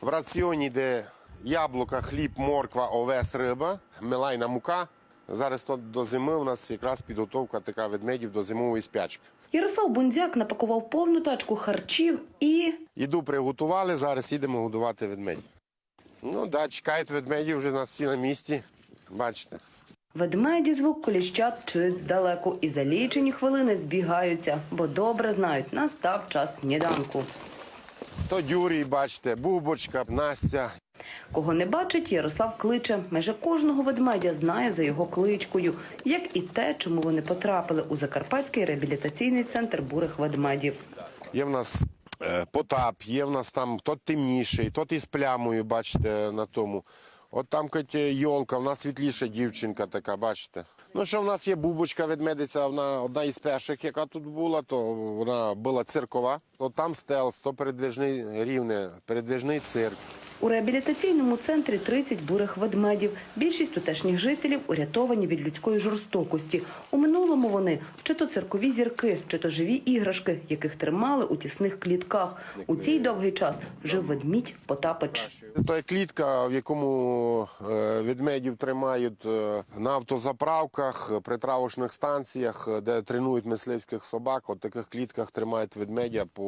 В раціоні йде яблука, хліб, морква, овес, риба, мелайна мука. Зараз то до зими у нас якраз підготовка така ведмедів до зимової спячки. Ярослав Бундзяк напакував повну тачку харчів і Їду приготували, зараз їдемо годувати ведмедів. Ну так, да, чекають ведмедів вже нас всі на місці. Бачите. ведмеді звук коліщат чують здалеку і за лічені хвилини збігаються, бо добре знають, настав час сніданку. То Дюрій, бачите, Бубочка, Настя. Кого не бачить, Ярослав кличе. Майже кожного ведмедя знає за його кличкою, як і те, чому вони потрапили у Закарпатський реабілітаційний центр бурих ведмедів. Є в нас е, Потап, є в нас там тот темніший, тот із плямою, бачите, на тому. От там коть йолка, в нас світліша дівчинка така, бачите. Ну що в нас є бубочка ведмедиця, вона одна із перших, яка тут була, то вона була циркова. От там стелс, то передвижний рівне, передвижний цирк. У реабілітаційному центрі 30 бурих ведмедів. Більшість тутешніх жителів урятовані від людської жорстокості. У минулому вони чи то циркові зірки, чи то живі іграшки, яких тримали у тісних клітках. У цій довгий час жив ведмідь Потапич. То є клітка, в якому е, ведмедів тримають е, на автозаправках, при травочних станціях, е, де тренують мисливських собак. От таких клітках тримають ведмедя по 17-18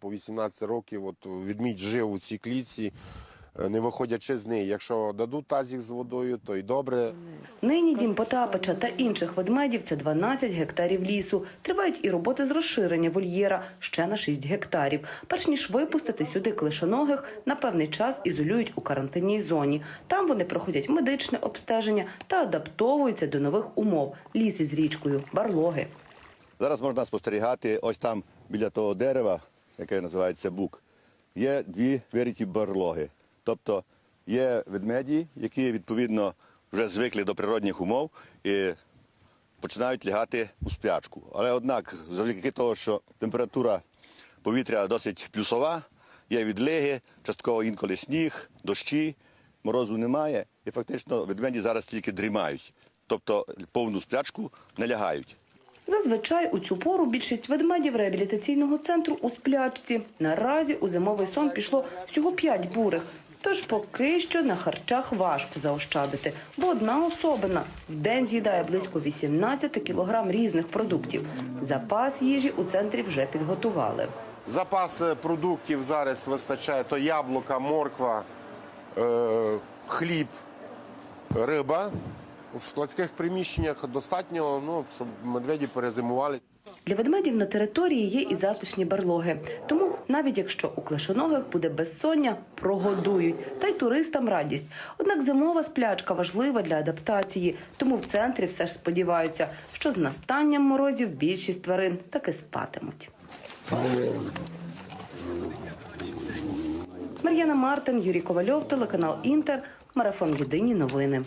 по 18 років. От ведмідь жив у цій клітці, е, не виходячи з неї. Якщо дадуть тазик з водою, то й добре. Нині дім Потапича та інших ведмедів це 12 гектарів лісу. Тривають і роботи з розширення вольєра ще на 6 гектарів. Перш ніж випустити сюди клишоногих, на певний час ізолюють у карантинній зоні. Там вони проходять медичне обстеження та адаптовуються до нових умов. Ліс із річкою, барлоги. Зараз можна спостерігати ось там біля того дерева, яке називається бук, є дві вириті барлоги. Тобто є ведмеді, які відповідно вже звикли до природних умов і починають лягати у сплячку. Але однак, завдяки того, що температура повітря досить плюсова, є відлиги, частково інколи сніг, дощі, морозу немає, і фактично ведмеді зараз тільки дрімають. Тобто повну сплячку не лягають. Зазвичай у цю пору більшість ведмедів реабілітаційного центру у сплячці. Наразі у зимовий сон пішло всього п'ять бурих. Тож поки що на харчах важко заощадити, бо одна особина в день з'їдає близько 18 кілограм різних продуктів. Запас їжі у центрі вже підготували. Запас е, продуктів зараз вистачає то яблука, морква, е, хліб, риба. В складських приміщеннях достатньо, ну, щоб медведі перезимували. Для ведмедів на території є і затишні барлоги. Тому навіть якщо у клишоногих буде безсоння, прогодують. Та й туристам радість. Однак зимова сплячка важлива для адаптації. Тому в центрі все ж сподіваються, що з настанням морозів більшість тварин таки спатимуть. Мар'яна Мартин, Юрій Ковальов, телеканал Інтер, марафон Єдині новини.